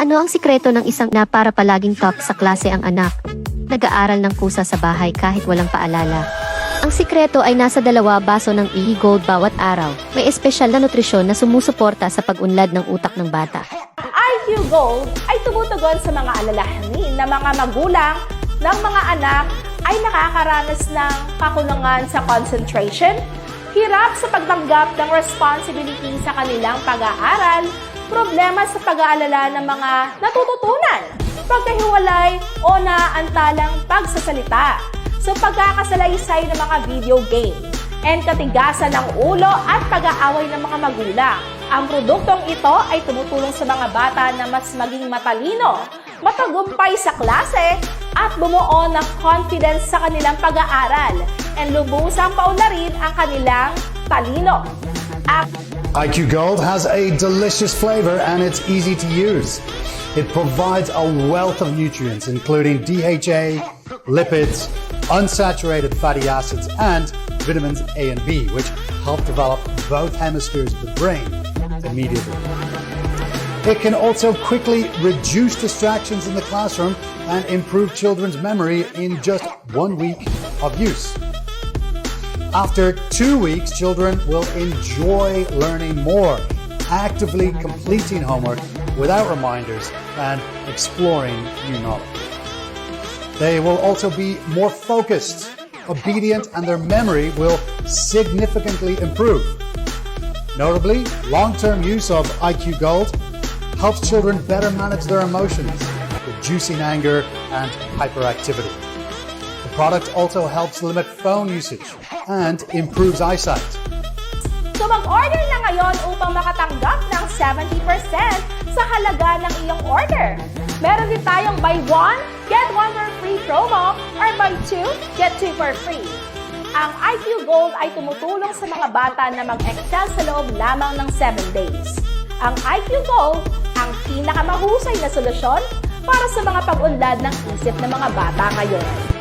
Ano ang sikreto ng isang na para palaging top sa klase ang anak? Nag-aaral ng kusa sa bahay kahit walang paalala. Ang sikreto ay nasa dalawa baso ng ihi gold bawat araw. May espesyal na nutrisyon na sumusuporta sa pag-unlad ng utak ng bata. IQ Gold ay tumutugon sa mga alalahanin na mga magulang ng mga anak ay nakakaranas ng kakulangan sa concentration, hirap sa pagtanggap ng responsibility sa kanilang pag-aaral, problema sa pag-aalala ng mga natututunan, pagkahiwalay o naantalang pagsasalita, sa pagkakasalaysay ng mga video game, and katigasan ng ulo at pag-aaway ng mga magulang. Ang produktong ito ay tumutulong sa mga bata na mas maging matalino, matagumpay sa klase, at bumuo ng confidence sa kanilang pag-aaral, and lubusang paunlarin ang kanilang talino. IQ Gold has a delicious flavor and it's easy to use. It provides a wealth of nutrients, including DHA, lipids, unsaturated fatty acids, and vitamins A and B, which help develop both hemispheres of the brain immediately. It can also quickly reduce distractions in the classroom and improve children's memory in just one week of use. After two weeks, children will enjoy learning more, actively completing homework without reminders and exploring new knowledge. They will also be more focused, obedient, and their memory will significantly improve. Notably, long term use of IQ Gold helps children better manage their emotions, reducing anger and hyperactivity. Product also helps limit phone usage and improves eyesight. So mag-order na ngayon upang makatanggap ng 70% sa halaga ng iyong order. Meron din tayong buy one, get one for free promo or buy two, get two for free. Ang IQ Gold ay tumutulong sa mga bata na mag-excel sa loob lamang ng 7 days. Ang IQ Gold ang pinakamahusay na solusyon para sa mga pag-unlad ng isip ng mga bata ngayon.